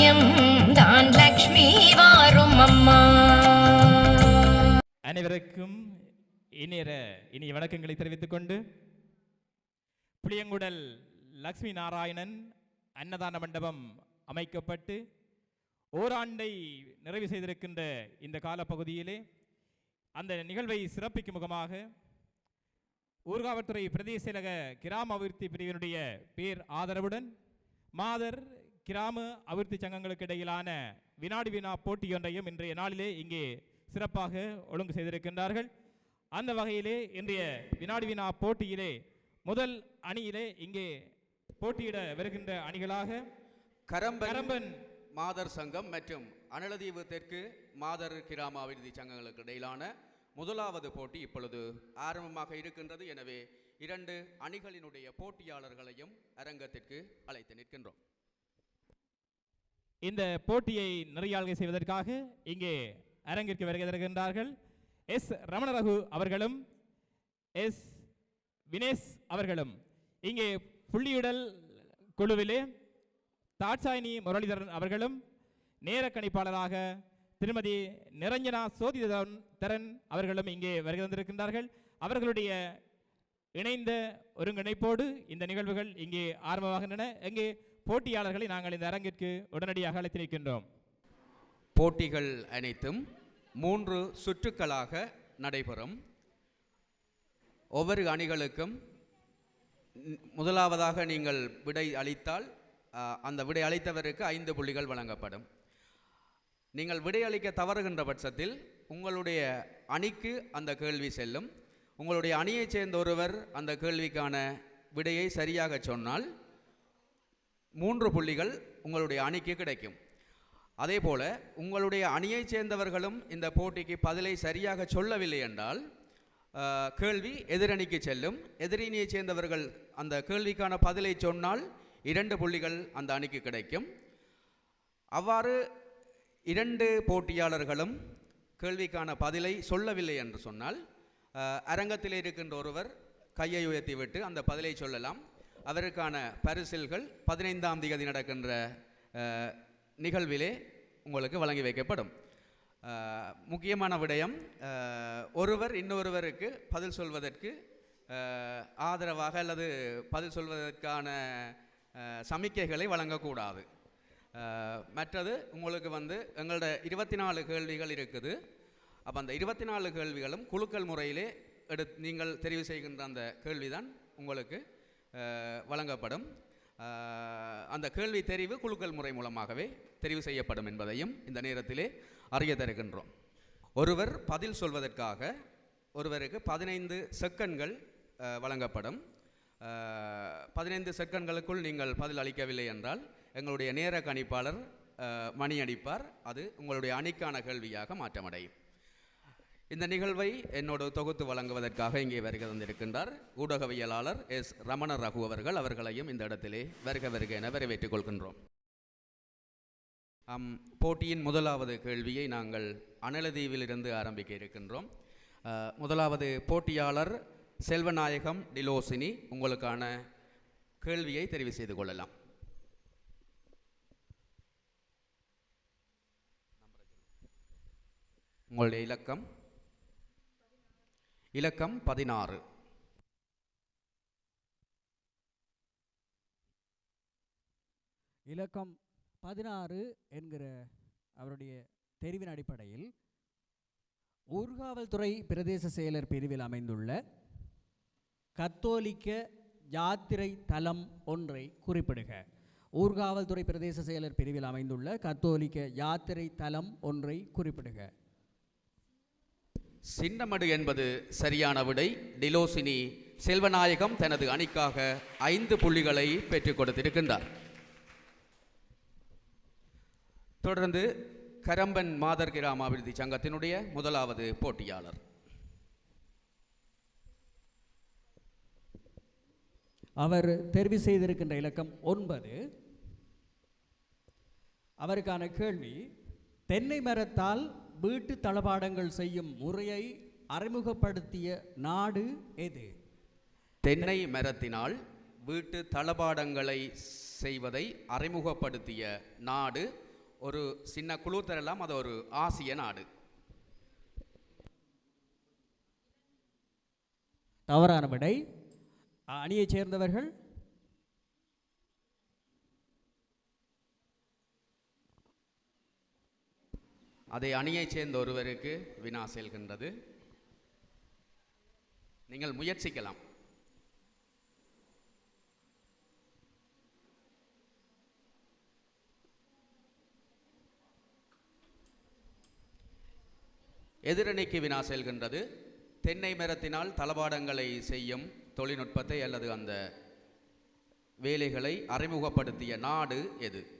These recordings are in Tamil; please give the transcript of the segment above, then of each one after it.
பாக்கியம் தான் லக்ஷ்மி வாரும் அம்மா. அனைவருக்கும் இனிய இனிய வணக்கங்களை தெரிவித்துக் கொண்டு புளியங்குடல் லக்ஷ்மி நாராயணன் அன்னதான மண்டபம் அமைக்கப்பட்டு ஓராண்டை நிறைவு செய்திருக்கின்ற இந்த காலப்பகுதியிலே அந்த நிகழ்வை சிறப்பிக்கும் முகமாக ஊர்காவல்துறை பிரதேச செயலக கிராம அபிவிருத்தி பிரிவினுடைய பேர் ஆதரவுடன் மாதர் கிராம அபிவிருத்தி சங்கங்களுக்கு இடையிலான வினாடி வினா போட்டியொன்றையும் இன்றைய நாளிலே இங்கே சிறப்பாக ஒழுங்கு செய்திருக்கின்றார்கள். அந்த வகையிலே இன்றைய வினாடி வினா போட்டியிலே முதல் அணியிலே இங்கே போட்டியிட வருகின்ற அணிகளாக கரம்பன் மாதர் சங்கம் மற்றும் அனலதீவு தெற்கு மாதர் கிராம அபிவிருத்தி சங்கங்களுக்கு இடையிலான முதலாவது போட்டி இப்பொழுது ஆரம்பமாக இருக்கின்றது. எனவே இரண்டு அணிகளினுடைய போட்டியாளர்களையும் அரங்கத்திற்கு அழைத்து நிற்கின்றோம். இந்த போட்டியை நிறையாள்கை செய்வதற்காக இங்கே அரங்கிற்கு வருகை தருகின்றார்கள் எஸ். ரமணரகு அவர்களும் எஸ். வினேஷ் அவர்களும். இங்கே புள்ளியுடல் குழுவிலே தாட்சாயினி முரளிதரன் அவர்களும் நேர கணிப்பாளராக திருமதி நிரஞ்சனா சோதிதரன் தரன் அவர்களும் இங்கே வருகை தந்திருக்கின்றார்கள். அவர்களுடைய இணைந்த ஒருங்கிணைப்போடு இந்த நிகழ்வுகள் இங்கே ஆரம்பமாகின்றன. இங்கே போட்டியாளர்களை நாங்கள் இந்த அரங்கிற்கு உடனடியாக அழைத்து நிற்கின்றோம் போட்டிகள் அனைத்தும் மூன்று சுற்றுக்களாக நடைபெறும். ஒவ்வொரு அணிகளுக்கும் முதலாவதாக நீங்கள் விடை அளித்தால் அந்த விடை அளித்தவருக்கு ஐந்து புள்ளிகள் வழங்கப்படும். நீங்கள் விடை அளிக்க தவறுகின்ற பட்சத்தில் உங்களுடைய அணிக்கு அந்த கேள்வி செல்லும். உங்களுடைய அணியைச் சேர்ந்த ஒருவர் அந்த கேள்விக்கான விடையை சரியாக சொன்னால் மூன்று புள்ளிகள் உங்களுடைய அணிக்கு கிடைக்கும். அதே போல உங்களுடைய அணியைச் சேர்ந்தவர்களும் இந்த போட்டிக்கு பதிலை சரியாக சொல்லவில்லை என்றால் கேள்வி எதிரணிக்கு செல்லும். எதிரணியைச் சேர்ந்தவர்கள் அந்த கேள்விக்கான பதிலை சொன்னால் இரண்டு புள்ளிகள் அந்த அணிக்கு கிடைக்கும். அவ்வாறு இரண்டு போட்டியாளர்களும் கேள்விக்கான பதிலை சொல்லவில்லை என்று சொன்னால் அரங்கத்தில் இருக்கின்ற ஒருவர் கையை உயர்த்திவிட்டு அந்த பதிலை சொல்லலாம். அதற்கான பரிசில்கள் பதினைந்தாம் தேதி நடக்கின்ற நிகழ்விலே உங்களுக்கு வழங்கி வைக்கப்படும். முக்கியமான விடயம் ஒருவர் இன்னொருவருக்கு பதில் சொல்வதற்கு ஆதரவாக அல்லது பதில் சொல்வதற்கான சமிக்கைகளை வழங்கக்கூடாது. மற்றது உங்களுக்கு வந்து எங்களோட இருபத்தி நாலு கேள்விகள் இருக்குது. அப்போ அந்த இருபத்தி நாலு கேள்விகளும் குழுக்கள் முறையிலே எடு நீங்கள் தெரிவு செய்கின்ற அந்த கேள்விதான் உங்களுக்கு வழங்கப்படும். அந்த கேள்வி தெரிவு குழுக்கள் முறை மூலமாகவே தெரிவு செய்யப்படும் என்பதையும் இந்த நேரத்திலே அறிய தருகின்றோம். ஒருவர் பதில் சொல்வதற்காக ஒருவருக்கு பதினைந்து செக்கண்கள் வழங்கப்படும். பதினைந்து செக்கன்களுக்குள் நீங்கள் பதில் அளிக்கவில்லை என்றால் எங்களுடைய நேர கணிப்பாளர் மணி அடிப்பார் அது உங்களுடைய அணிக்கான கேள்வியாக மாற்றமடையும். இந்த நிகழ்வை என்னோடு தொகுத்து வழங்குவதற்காக இங்கே வருகை தந்திருக்கின்றார் ஊடகவியலாளர் எஸ். ரமண ரகு அவர்கள். அவர்களையும் இந்த இடத்திலே வருக வருக என வரவேற்றுக் கொள்கின்றோம். அம் போட்டியின் முதலாவது கேள்வியை நாங்கள் அனலதீவிலிருந்து ஆரம்பிக்க இருக்கின்றோம். முதலாவது போட்டியாளர் செல்வநாயகம் டிலோசினி உங்களுக்கான கேள்வியை தெரிவு செய்து கொள்ளலாம். உங்களுடைய இலக்கம். இலக்கம் பதினாறு. இலக்கம் பதினாறு என்கிற அவருடைய தெரிவின் அடிப்படையில் ஊர்காவல்துறை பிரதேச செயலர் பிரிவில் அமைந்துள்ள கத்தோலிக்க யாத்திரை தலம் ஒன்றை குறிப்பிடுக. ஊர்காவல்துறை பிரதேச செயலர் பிரிவில் அமைந்துள்ள கத்தோலிக்க யாத்திரை தலம் ஒன்றை குறிப்பிடுக. சின்னமடு என்பது சரியான விடை. டிலோசினி செல்வநாயகம் தனது அணிக்காக ஐந்து புள்ளிகளை பெற்றுக் கொடுத்திருக்கின்றார். தொடர்ந்து கரம்பன் மாதர் கிராம அபிவிருத்தி சங்கத்தினுடைய முதலாவது போட்டியாளர். அவர் தெரிவு செய்திருக்கின்ற இலக்கம் ஒன்பது. அவருக்கான கேள்வி தென்னை மரத்தால் வீட்டு தளபாடங்கள் செய்யும் முறையை அறிமுகப்படுத்திய நாடு எது? தென்னை மரத்தினால் வீட்டு தளபாடங்களை செய்வதை அறிமுகப்படுத்திய நாடு ஒரு சின்ன குழு தரலாம் அது ஒரு ஆசிய நாடு. தவறான விடை. அணியைச் சேர்ந்தவர்கள் அதை அணியைச் சேர்ந்த ஒருவருக்கு வினா செல்கின்றது. நீங்கள் முயற்சிக்கலாம். எதிரணிக்கு வினா செல்கின்றது. தென்னை மரத்தினால் தளபாடங்களை செய்யும் தொழில்நுட்பத்தை அல்லது அந்த வேலைகளை அறிமுகப்படுத்திய நாடு எது?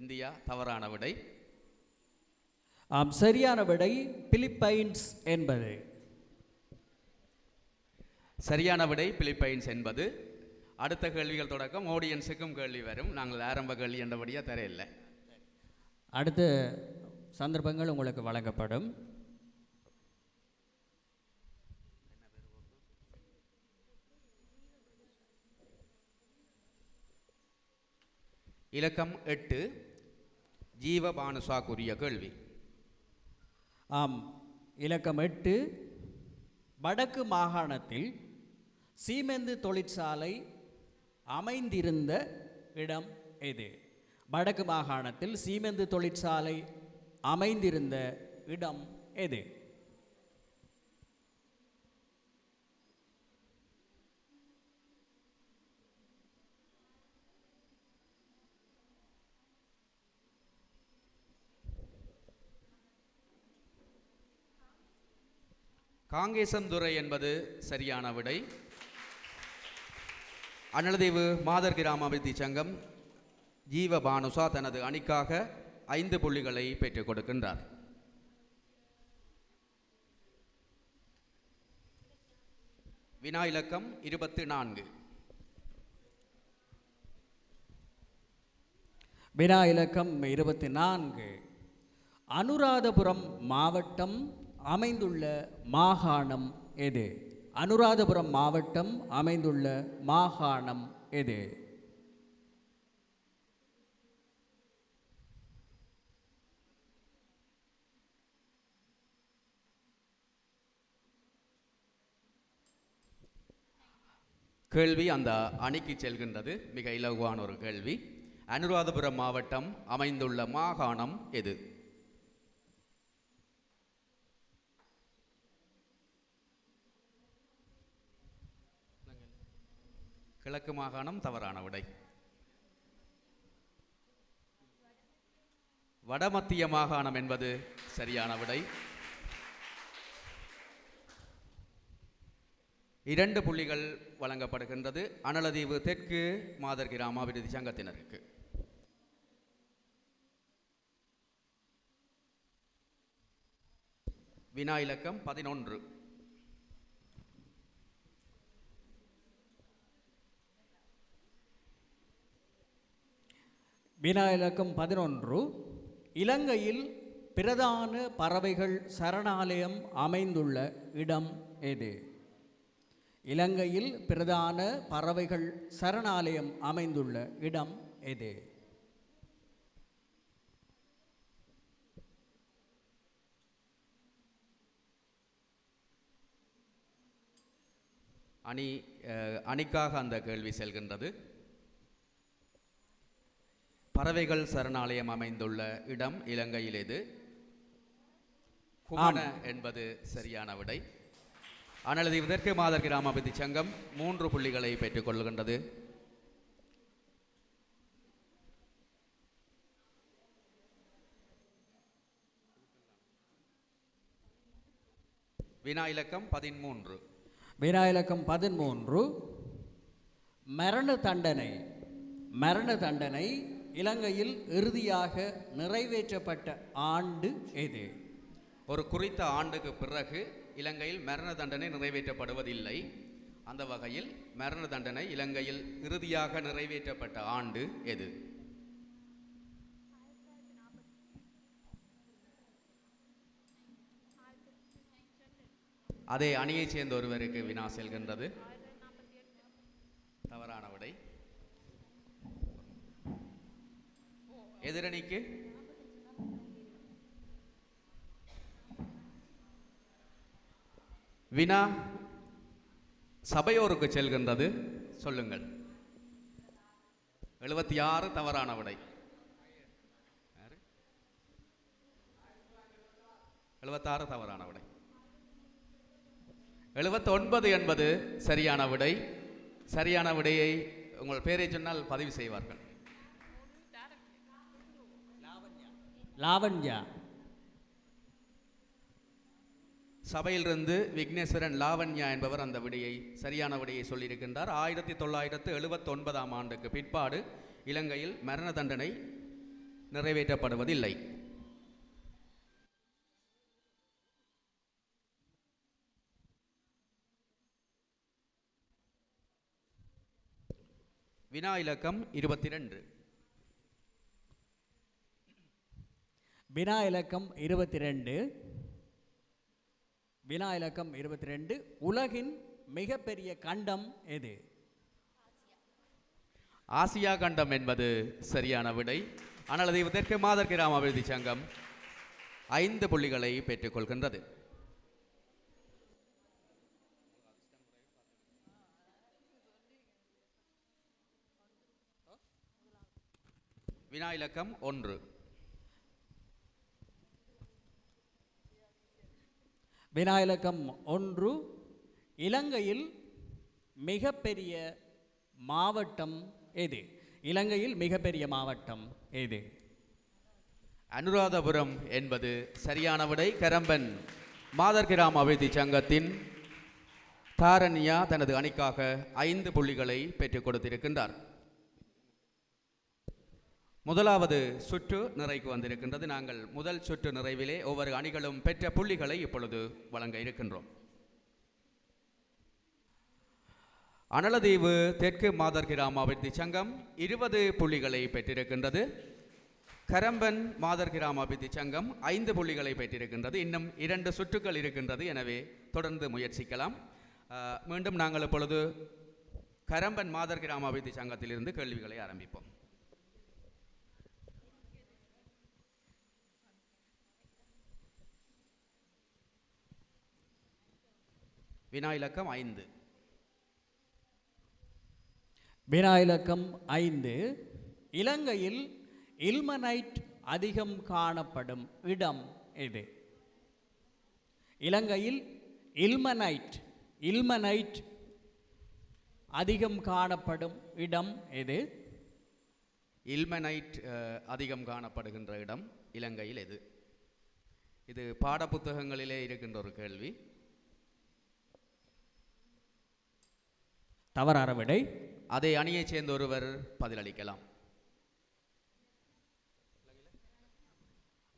இந்தியா தவறான விடை. ஆம் சரியான விடை பிலிப்பைன்ஸ் என்பது. சரியான விடை பிலிப்பைன்ஸ் என்பது. அடுத்த கேள்விகள் தொடக்கம். ஆடியன்ஸுக்கும் கேள்வி வரும். நாங்கள் ஆரம்ப கேள்வி என்றபடியாக தரையில்லை அடுத்த சந்தர்ப்பங்கள் உங்களுக்கு வழங்கப்படும். இலக்கம் எட்டு. ஜீவபானுசாக்குரிய கேள்வி. ஆம் இலக்கம் எட்டு வடக்கு மாகாணத்தில் சீமெந்து தொழிற்சாலை அமைந்திருந்த இடம் எது? வடக்கு மாகாணத்தில் சீமெந்து தொழிற்சாலை அமைந்திருந்த இடம் எது? காங்கேசந்துறை என்பது சரியான விடை. அனலதேவு மாதர் கிராம அபிவிருத்தி சங்கம் ஜீவபானுசா தனது அணிக்காக ஐந்து புள்ளிகளை பெற்றுக் கொடுக்கின்றார். வினா இலக்கம் இருபத்து நான்கு வினா இலக்கம் இருபத்தி நான்கு அனுராதபுரம் மாவட்டம் அமைந்துள்ள மாகாணம் எது? அனுராதபுரம் மாவட்டம் அமைந்துள்ள மாகாணம் எது? கேள்வி அந்த அணிக்கு செல்கின்றது. மிக இலகுவான ஒரு கேள்வி. அனுராதபுரம் மாவட்டம் அமைந்துள்ள மாகாணம் எது? கிழக்கு மாகாணம் தவறான விடை. வடமத்திய மாகாணம் என்பது சரியான விடை. இரண்டு புள்ளிகள் வழங்கப்படுகின்றது. அனலதீவு தெற்கு மாதர் கிராம அபிவிருத்தி சங்கத்தினருக்கு. வினா இலக்கம் பதினொன்று. வினா இலக்கம் பதினொன்று இலங்கையில் பிரதான பறவைகள் சரணாலயம் அமைந்துள்ள இடம் எது? இலங்கையில் பிரதான பறவைகள் சரணாலயம் அமைந்துள்ள இடம் எது? அணி அணிக்காக அந்த கேள்வி செல்கின்றது. பறவைகள் சரணாலயம் அமைந்துள்ள இடம் இலங்கையில் எது குமண என்பது சரியான விடை. அனலது தெற்கு மாதர் கிராம அபிவிருத்தி சங்கம் மூன்று புள்ளிகளை பெற்றுக் கொள்கின்றது. வினா இலக்கம் பதிமூன்று வினா இலக்கம் பதிமூன்று மரண தண்டனை மரண தண்டனை இலங்கையில் இறுதியாக நிறைவேற்றப்பட்ட ஆண்டு எது? ஒரு குறித்த ஆண்டுக்கு பிறகு இலங்கையில் மரண தண்டனை நிறைவேற்றப்படுவதில்லை. அந்த வகையில் மரண தண்டனை இலங்கையில் இறுதியாக நிறைவேற்றப்பட்ட ஆண்டு எது? அதே அணியைச் சேர்ந்த ஒருவருக்கு வினா செல்கின்றது. தவறான விடை எதிரணிக்கு? வினா சபையோருக்கு செல்கின்றது. சொல்லுங்கள். எழுபத்தி ஆறு தவறான விடை எழுபத்தாறு தவறான விடை எழுபத்தொன்பது என்பது சரியான விடை. சரியான விடையை உங்கள் பேரை சொன்னால் பதிவு செய்வார்கள். லாவண்யா. சபையிலிருந்து விக்னேஸ்வரன் லாவண்யா என்பவர் அந்த விடையை சரியான விடையை சொல்லியிருக்கின்றார். ஆயிரத்தி தொள்ளாயிரத்து எழுபத்தொன்பதாம் ஆண்டுக்கு பிற்பாடு இலங்கையில் மரண தண்டனை நிறைவேற்றப்படுவதில்லை. வினா இலக்கம் இருபத்தி ரெண்டு வினா இலக்கம் இருபத்தி ரெண்டு வினா இலக்கம் இருபத்தி ரெண்டு உலகின் மிகப்பெரிய கண்டம் எது? ஆசியா கண்டம் என்பது சரியான விடை. ஆனால் அதை தெற்கு மாதர் கிராம அபிவிருத்தி சங்கம் ஐந்து புள்ளிகளை பெற்றுக்கொள்கின்றது. வினா இலக்கம் ஒன்று. வினா இலக்கம் ஒன்று இலங்கையில் மிகப்பெரிய மாவட்டம் எது? இலங்கையில் மிகப்பெரிய மாவட்டம் எது? அனுராதபுரம் என்பது சரியான விடை. கரம்பன் மாதர் கிராம அபிவிருத்தி சங்கத்தின் தாரண்யா தனது அணிக்காக ஐந்து புள்ளிகளை பெற்றுக் கொடுத்திருக்கின்றார். முதலாவது சுற்று நிறைக்கு வந்திருக்கின்றது. நாங்கள் முதல் சுற்று நிறைவிலே ஒவ்வொரு அணிகளும் பெற்ற புள்ளிகளை இப்பொழுது வழங்க இருக்கின்றோம். அனலதீவு தெற்கு மாதர் கிராம அபிவிருத்தி சங்கம் இருபது புள்ளிகளை பெற்றிருக்கின்றது. கரம்பன் மாதர் கிராம அபிவிருத்தி சங்கம் ஐந்து புள்ளிகளை பெற்றிருக்கின்றது. இன்னும் இரண்டு சுற்றுக்கள் இருக்கின்றது. எனவே தொடர்ந்து முயற்சிக்கலாம். மீண்டும் நாங்கள் இப்பொழுது கரம்பன் மாதர் கிராம அபிவிருத்தி சங்கத்திலிருந்து கேள்விகளை ஆரம்பிப்போம். வினா இலக்கம் ஐந்து. வினா இலக்கம் ஐந்து. இலங்கையில் இல்மனைட் அதிகம் காணப்படும் இடம் எது? இலங்கையில் இல்மனைட் இல்மனைட் அதிகம் காணப்படும் இடம் எது? இல்மனைட் அதிகம் காணப்படுகின்ற இடம் இலங்கையில் எது? இது பாடப்புத்தகங்களிலே இருக்கின்ற ஒரு கேள்வி. தவறான விடை. அதை அணியைச் சேர்ந்த ஒருவர் பதிலளிக்கலாம்.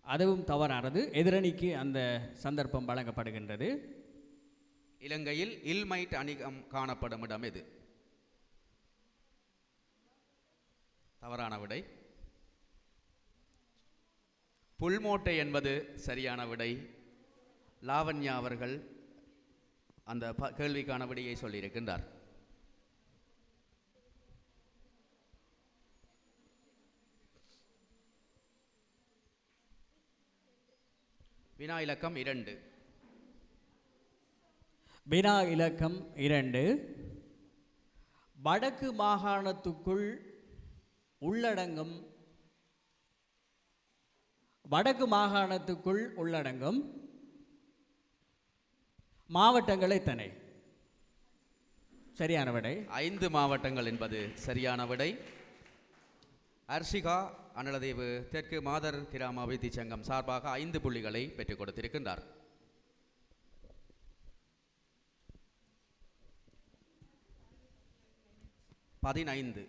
அதுவும் தவறானது. எதிரணிக்கு அந்த சந்தர்ப்பம் வழங்கப்படுகின்றது. இலங்கையில் இல்மைட் அணிகம் காணப்படும் இடம் எது? தவறான விடை. புல்மோட்டை என்பது சரியான விடை. லாவண்யா அவர்கள் அந்த கேள்விக்கான விடையை சொல்லியிருக்கின்றார். வினா இலக்கம் இரண்டு. வினா இலக்கம் இரண்டு. வடக்கு மாகாணத்துக்குள் உள்ளடங்கும் வடக்கு மாகாணத்துக்குள் உள்ளடங்கும் மாவட்டங்கள் எத்தனை சரியான விடை. ஐந்து மாவட்டங்கள் என்பது சரியான விடை. அர்ஷிகா அனலதேவு தெற்கு மாதர் கிராம அபிவிருத்தி சங்கம் சார்பாக ஐந்து புள்ளிகளை பெற்றுக் கொடுத்திருக்கின்றார். பதினைந்து.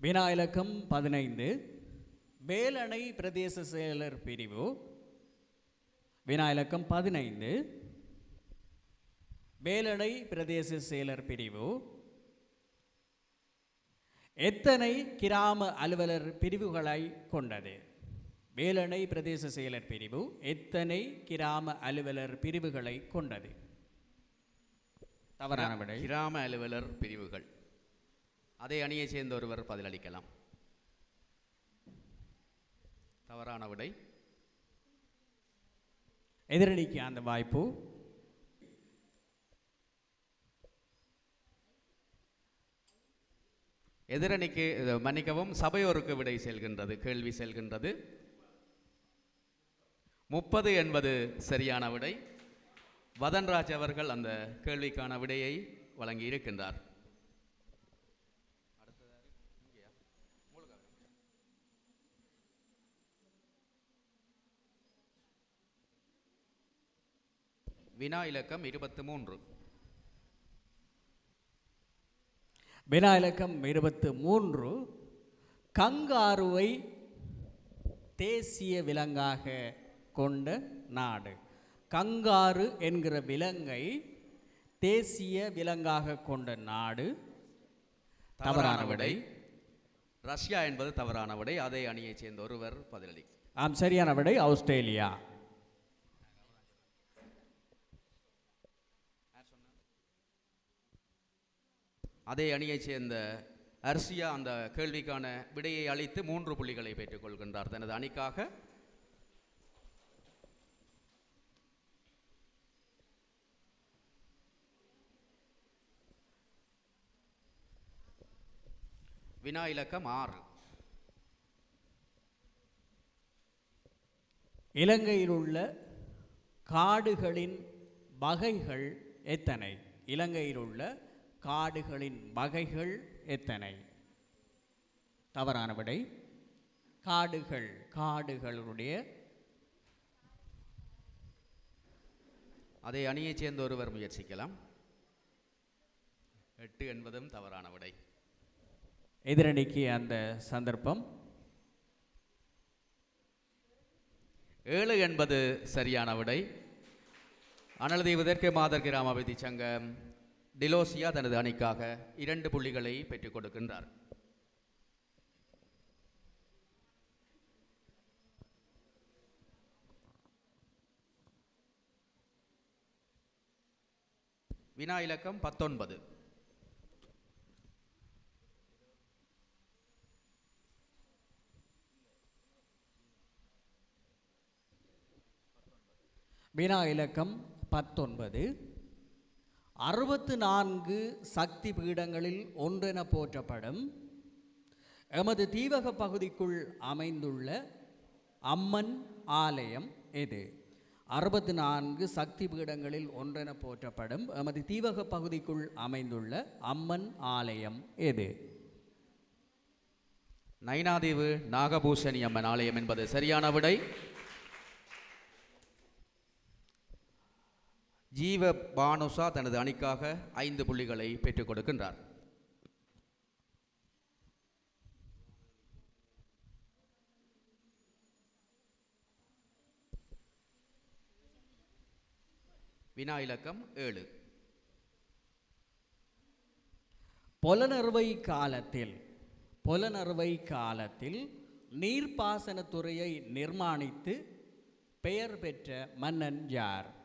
வினா இலக்கம் பதினைந்து. வேலணை பிரதேச செயலர் பிரிவு. வினா இலக்கம் பதினைந்து. வேலணை பிரதேச செயலர் பிரிவு. எத்தனை கிராம அலுவலர் பிரிவுகளை கொண்டது? வேலணை பிரதேச செயலர் பிரிவு எத்தனை கிராம அலுவலர் பிரிவுகளை கொண்டது? தவறான விடை. கிராம அலுவலர் பிரிவுகள். அதே அணியைச் சேர்ந்த ஒருவர் பதிலளிக்கலாம். தவறான விடை. எதிரணிக்கு அந்த வாய்ப்பு எதிரணிக்கு மன்னிக்கவும் சபையோருக்கு விடை செல்கின்றது கேள்வி செல்கின்றது. முப்பது என்பது சரியான விடை. வதன்ராஜ் அவர்கள் அந்த கேள்விக்கான விடையை வழங்கி இருக்கின்றார் வினா இலக்கம் இருபத்து மூன்று. வினா இலக்கம் இருபத்து மூன்று கங்காருவை தேசிய விலங்காக கொண்ட நாடு. கங்காரு என்கிற விலங்கை தேசிய விலங்காக கொண்ட நாடு. தவறான விடை. ரஷ்யா என்பது தவறான விடை. அதே அணியைச் சேர்ந்த ஒருவர் பதிலளி ஆம் சரியான விடை ஆஸ்திரேலியா அதே அணியைச் சேர்ந்த அர்சியா அந்த கேள்விக்கான விடையை அளித்து மூன்று புள்ளிகளை பெற்றுக்கொள்கின்றார் தனது அணிக்காக வினா இலக்கம் ஆறு. இலங்கையில் உள்ள காடுகளின் வகைகள் எத்தனை? இலங்கையில் உள்ள காடுகளின் வகைகள் எத்தனை? தவறான விடை காடுகள் காடுகளுடைய அதே அணியைச் சேர்ந்த ஒருவர் முயற்சிக்கலாம். எட்டு என்பதும் தவறான விடை எதிரணிக்கு அந்த சந்தர்ப்பம். ஏழு என்பது சரியான விடை அனல்தீவு தெற்கு மாதர் கிராம சங்கம். டிலோசியா தனது அணிக்காக இரண்டு புள்ளிகளை பெற்றுக் கொடுக்கின்றார். வினா இலக்கம் பத்தொன்பது. வினா இலக்கம் பத்தொன்பது. அறுபத்து நான்கு சக்தி பீடங்களில் ஒன்றென போற்றப்படும் எமது தீவக பகுதிக்குள் அமைந்துள்ள அம்மன் ஆலயம் எது? அறுபத்து நான்கு சக்தி பீடங்களில் ஒன்றென போற்றப்படும் எமது தீவக பகுதிக்குள் அமைந்துள்ள அம்மன் ஆலயம் எது? நைனாதீவு நாகபூஷணி அம்மன் ஆலயம் என்பது சரியான விடை. ஜீவ பானுசா தனது அணிக்காக ஐந்து புள்ளிகளை பெற்றுக் கொடுக்கின்றார். வினா இலக்கம் ஏழு. பொலனறுவை காலத்தில் பொலனறுவை காலத்தில் நீர்ப்பாசனத்துறையை நிர்மாணித்து பெயர் பெற்ற மன்னன் யார்?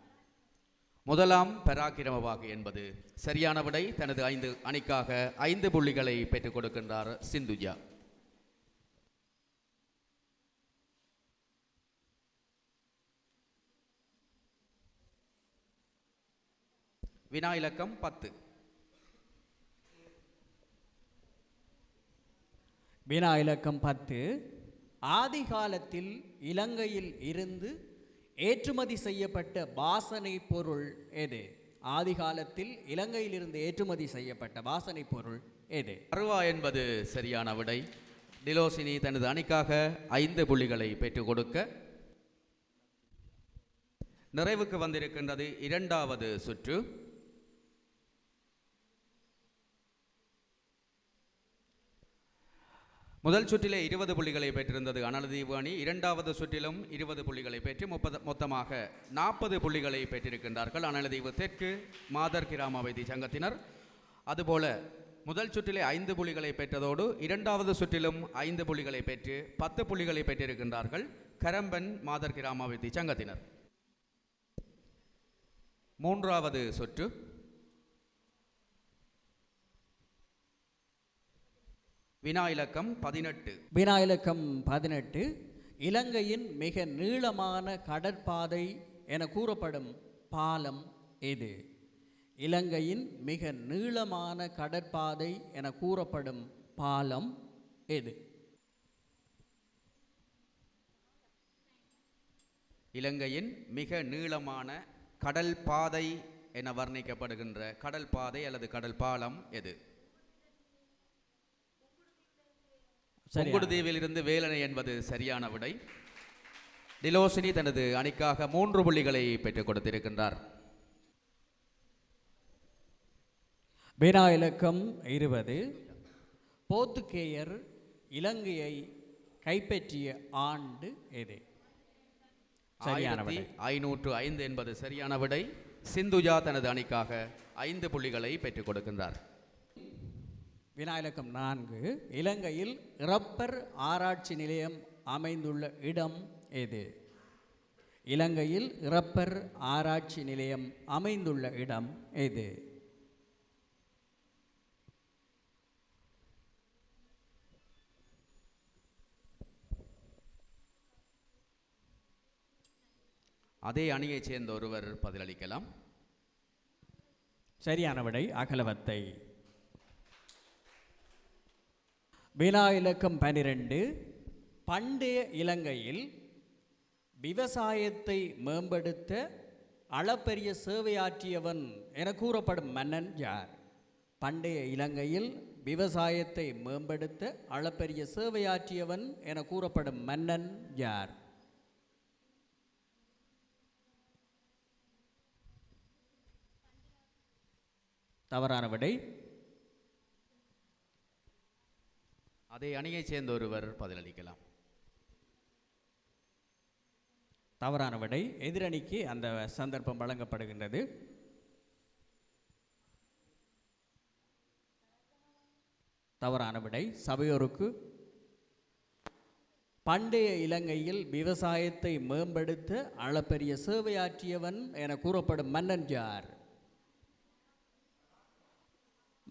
முதலாம் பராக்கிரமவாகு என்பது சரியான விடை. தனது ஐந்து அணிக்காக ஐந்து புள்ளிகளை பெற்றுக் கொடுக்கின்றார் சிந்துஜா. வினா இலக்கம் பத்து. வினா இலக்கம் பத்து. ஆதி காலத்தில் இலங்கையில் இருந்து ஏற்றுமதி செய்யப்பட்ட வாசனை பொருள் எது? ஆதிகாலத்தில் இலங்கையிலிருந்து ஏற்றுமதி செய்யப்பட்ட வாசனை பொருள் எது? அருவா என்பது சரியான விடை. டிலோசினி தனது அணிக்காக ஐந்து புள்ளிகளை பெற்றுக் கொடுக்க நிறைவுக்கு வந்திருக்கின்றது இரண்டாவது சுற்று. முதல் சுற்றிலே இருபது புள்ளிகளை பெற்றிருந்தது. அனலதீவு அணி இரண்டாவது சுற்றிலும் இருபது புள்ளிகளை பெற்று முப்பது மொத்தமாக நாற்பது புள்ளிகளை பெற்றிருக்கின்றார்கள். அனலதீவு தெற்கு மாதர் கிராம வைத்தி சங்கத்தினர். அதுபோல முதல் சுற்றிலே ஐந்து புள்ளிகளை பெற்றதோடு இரண்டாவது சுற்றிலும் ஐந்து புள்ளிகளை பெற்று பத்து புள்ளிகளை பெற்றிருக்கின்றார்கள் கரம்பன் மாதர் கிராம வைத்தி சங்கத்தினர். மூன்றாவது சுற்று வினா இலக்கம் பதினெட்டு. வினா இலக்கம் பதினெட்டு இலங்கையின் மிக நீளமான கடற்பாதை என கூறப்படும் பாலம் எது இலங்கையின் மிக நீளமான கடற்பாதை என கூறப்படும் பாலம் எது இலங்கையின் மிக நீளமான கடல் பாதை என வர்ணிக்கப்படுகின்ற கடல் பாதை அல்லது கடல் பாலம் எது? புங்குடுதீவிலிருந்து வேலனை என்பது சரியான விடை. டிலோசினி தனது அணிக்காக மூன்று புள்ளிகளை பெற்றுக் கொடுத்திருக்கின்றார். வினா இலக்கம் இருபது. போர்த்துகேயர் இலங்கையை கைப்பற்றிய ஆண்டு எது? சரியான ஐநூற்று ஐந்து என்பது சரியான விடை. சிந்துஜா தனது அணிக்காக ஐந்து புள்ளிகளை பெற்றுக் கொடுக்கின்றார். வினா இலக்கம் நான்கு இலங்கையில் இறப்பர் ஆராய்ச்சி நிலையம் அமைந்துள்ள இடம் எது? இலங்கையில் இறப்பர் ஆராய்ச்சி நிலையம் அமைந்துள்ள இடம் எது? அதே அணியைச் சேர்ந்த ஒருவர் பதிலளிக்கலாம். சரியான விடை அகலவத்தை. வினா இலக்கம் பனிரெண்டு. பண்டைய இலங்கையில் விவசாயத்தை மேம்படுத்த அளப்பரிய சேவையாற்றியவன் என கூறப்படும் மன்னன் யார்? பண்டைய இலங்கையில் விவசாயத்தை மேம்படுத்த அளப்பரிய சேவையாற்றியவன் என கூறப்படும் மன்னன் யார்? தவறான விடை. அதே அணியை சேர்ந்த ஒருவர் பதிலளிக்கலாம். தவறான விடை. எதிரணிக்கு அந்த சந்தர்ப்பம் வழங்கப்படுகின்றது. தவறான விடை. சபையோருக்கு பண்டைய இலங்கையில் விவசாயத்தை மேம்படுத்த அளப்பரிய சேவையாற்றியவன் என கூறப்படும் மன்னன் யார்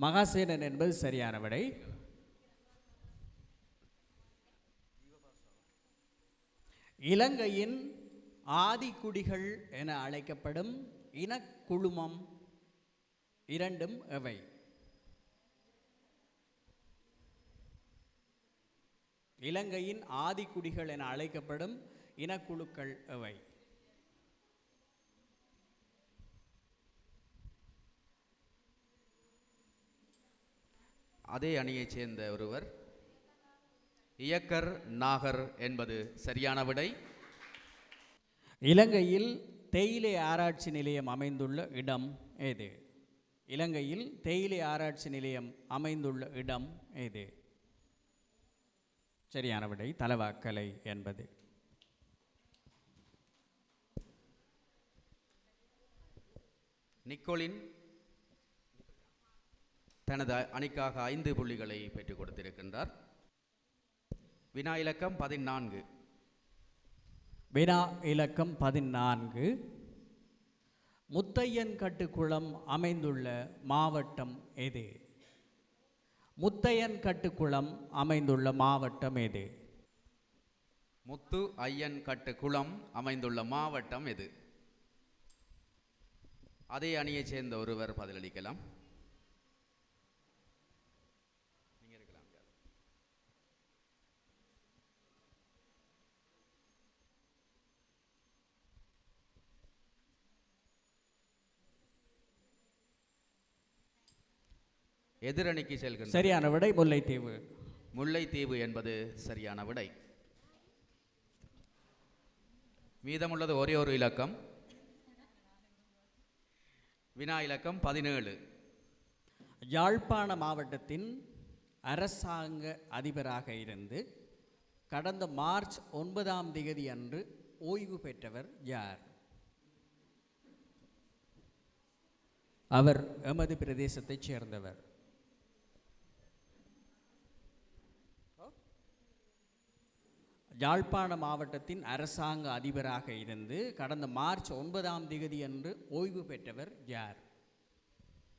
மகாசேனன் என்பது சரியான விடை. இலங்கையின் ஆதிக்குடிகள் என அழைக்கப்படும் இனக்குழுமம் இரண்டும் எவை? இலங்கையின் ஆதிக்குடிகள் என அழைக்கப்படும் இனக்குழுக்கள் எவை? அதே அணியைச் சேர்ந்த ஒருவர் இயக்கர் நாகர் என்பது சரியான விடை. இலங்கையில் தேயிலை ஆராய்ச்சி நிலையம் அமைந்துள்ள இடம் எது? இலங்கையில் தேயிலை ஆராய்ச்சி நிலையம் அமைந்துள்ள இடம் எது? சரியான விடை தலவாக்கலை என்பது. நிக்கோலின் தனது அணிக்காக ஐந்து புள்ளிகளை பெற்றுக் கொடுத்திருக்கின்றார். வினா இலக்கம் பதினான்கு. வினா இலக்கம் பதினான்கு. முத்தையன் கட்டுக்குளம் அமைந்துள்ள மாவட்டம் எது? முத்தையன் கட்டுக்குளம் அமைந்துள்ள மாவட்டம் எது? முத்து ஐயன் கட்டு குளம் அமைந்துள்ள மாவட்டம் எது? அதே அணியைச் சேர்ந்த ஒருவர் பதிலளிக்கலாம். எதிரணிக்கு செல்கின்ற சரியான விடை முல்லைத்தீவு. முல்லைத்தீவு என்பது சரியான விடை. மீதமுள்ளது ஒரே ஒரு இலக்கம். வினா இலக்கம் பதினேழு. யாழ்ப்பாண மாவட்டத்தின் அரசாங்க அதிபராக இருந்து கடந்த மார்ச் ஒன்பதாம் திகதி அன்று ஓய்வு பெற்றவர் யார்? அவர் எமது பிரதேசத்தைச் சேர்ந்தவர். யாழ்ப்பாண மாவட்டத்தின் அரசாங்க அதிபராக இருந்து கடந்த மார்ச் ஒன்பதாம் திகதி அன்று ஓய்வு பெற்றவர் யார்?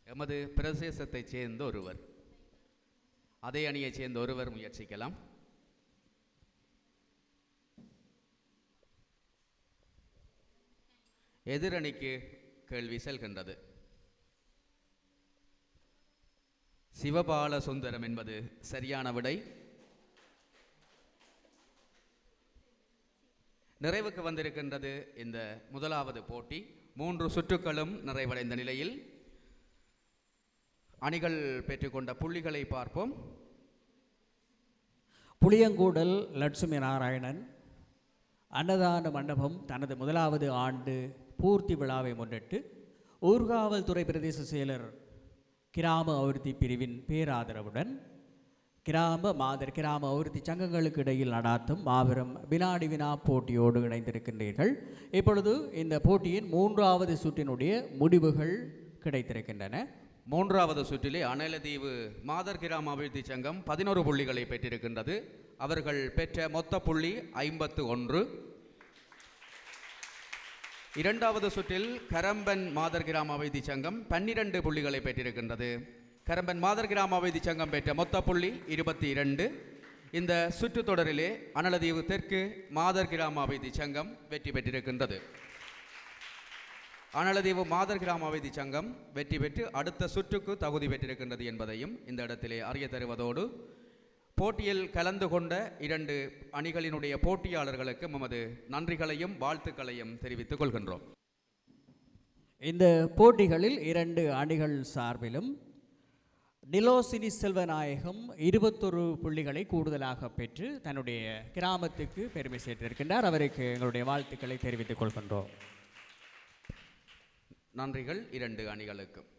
எமது பிரதேசத்தைச் சேர்ந்த ஒருவர். அதே அணியைச் சேர்ந்த ஒருவர் முயற்சிக்கலாம். எதிரணிக்கு கேள்வி செல்கின்றது. சிவபால சுந்தரம் என்பது சரியான விடை. நிறைவுக்கு வந்திருக்கின்றது இந்த முதலாவது போட்டி. மூன்று சுற்றுக்களும் நிறைவடைந்த நிலையில் அணிகள் பெற்றுக்கொண்ட புள்ளிகளை பார்ப்போம். புளியங்கூடல் லட்சுமி நாராயணன் அன்னதான மண்டபம் தனது முதலாவது ஆண்டு பூர்த்தி விழாவை முன்னிட்டு ஊர்காவல்துறை பிரதேச செயலர் கிராம அபிவிருத்தி பிரிவின் பேராதரவுடன் கிராம மாதர் கிராம அபிவிருத்தி சங்கங்களுக்கு இடையில் நடாத்தும் மாபெரும் வினாடி வினா போட்டியோடு இணைந்திருக்கின்றீர்கள். இப்பொழுது இந்த போட்டியின் மூன்றாவது சுற்றினுடைய முடிவுகள் கிடைத்திருக்கின்றன. மூன்றாவது சுற்றிலே அனலதீவு மாதர் கிராம அபிவிருத்தி சங்கம் பதினோரு புள்ளிகளை பெற்றிருக்கின்றது. அவர்கள் பெற்ற மொத்த புள்ளி ஐம்பத்து ஒன்று. இரண்டாவது சுற்றில் கரம்பன் மாதர் கிராம அபிவிருத்தி சங்கம் பன்னிரண்டு புள்ளிகளை பெற்றிருக்கின்றது. கரம்பன் மாதர் கிராம அபிவிருத்தி சங்கம் பெற்ற மொத்த புள்ளி இருபத்தி இரண்டு. இந்த சுற்றுத்தொடரிலே அனலதீவு தெற்கு மாதர் கிராம அபிவிருத்தி சங்கம் வெற்றி பெற்றிருக்கின்றது. அனலதீவு மாதர் கிராம அமைதி சங்கம் வெற்றி பெற்று அடுத்த சுற்றுக்கு தகுதி பெற்றிருக்கின்றது என்பதையும் இந்த இடத்திலே அறிய தருவதோடு போட்டியில் கலந்து கொண்ட இரண்டு அணிகளினுடைய போட்டியாளர்களுக்கு நமது நன்றிகளையும் வாழ்த்துக்களையும் தெரிவித்துக் கொள்கின்றோம். இந்த போட்டிகளில் இரண்டு அணிகள் சார்பிலும் நிலோசினி செல்வநாயகம் இருபத்தொரு புள்ளிகளை கூடுதலாக பெற்று தன்னுடைய கிராமத்துக்கு பெருமை சேர்த்திருக்கின்றார். அவருக்கு எங்களுடைய வாழ்த்துக்களை தெரிவித்துக் கொள்கின்றோம். நன்றிகள். இரண்டு அணிகளுக்கும்.